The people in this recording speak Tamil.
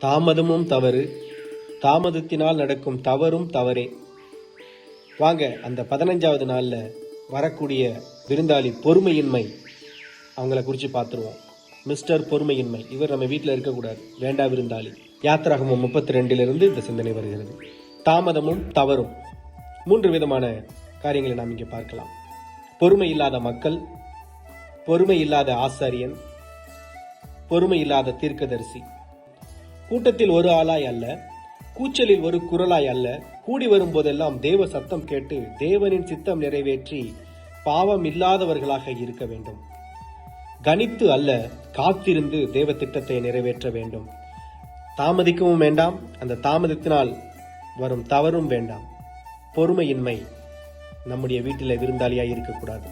தாமதமும் தவறு. தாமதத்தினால் நடக்கும் தவறும் தவறே. வாங்க அந்த பதினஞ்சாவது நாளில் வரக்கூடிய விருந்தாளி பொறுமையின்மை அவங்கள குறித்து பார்த்துருவோம் மிஸ்டர் பொறுமையின்மை இவர் நம்ம வீட்டில் இருக்கக்கூடாது. வேண்டா விருந்தாளி. யாத்திராகமம் முப்பத்தி ரெண்டிலிருந்து இந்த சிந்தனை வருகிறது. தாமதமும் தவறும். மூன்று விதமான காரியங்களை நாம் இங்கே பார்க்கலாம். பொறுமை இல்லாத மக்கள் பொறுமை இல்லாத ஆசாரியன் பொறுமை இல்லாத தீர்க்கதரிசி. கூட்டத்தில் ஒரு ஆளாய் அல்ல கூச்சலில் ஒரு குரலாய் அல்ல. கூடி வரும்போதெல்லாம் தேவ சத்தம் கேட்டு தேவனின் சித்தம் நிறைவேற்றி பாவம் இல்லாதவர்களாக இருக்க வேண்டும். கணித்து அல்ல காத்திருந்து தேவ திட்டத்தை நிறைவேற்ற வேண்டும். தாமதிக்கவும் வேண்டாம் அந்த தாமதத்தினால் வரும் தவறும் வேண்டாம். பொறுமையின்மை நம்முடைய வீட்டில் விருந்தாளியாக இருக்கக்கூடாது.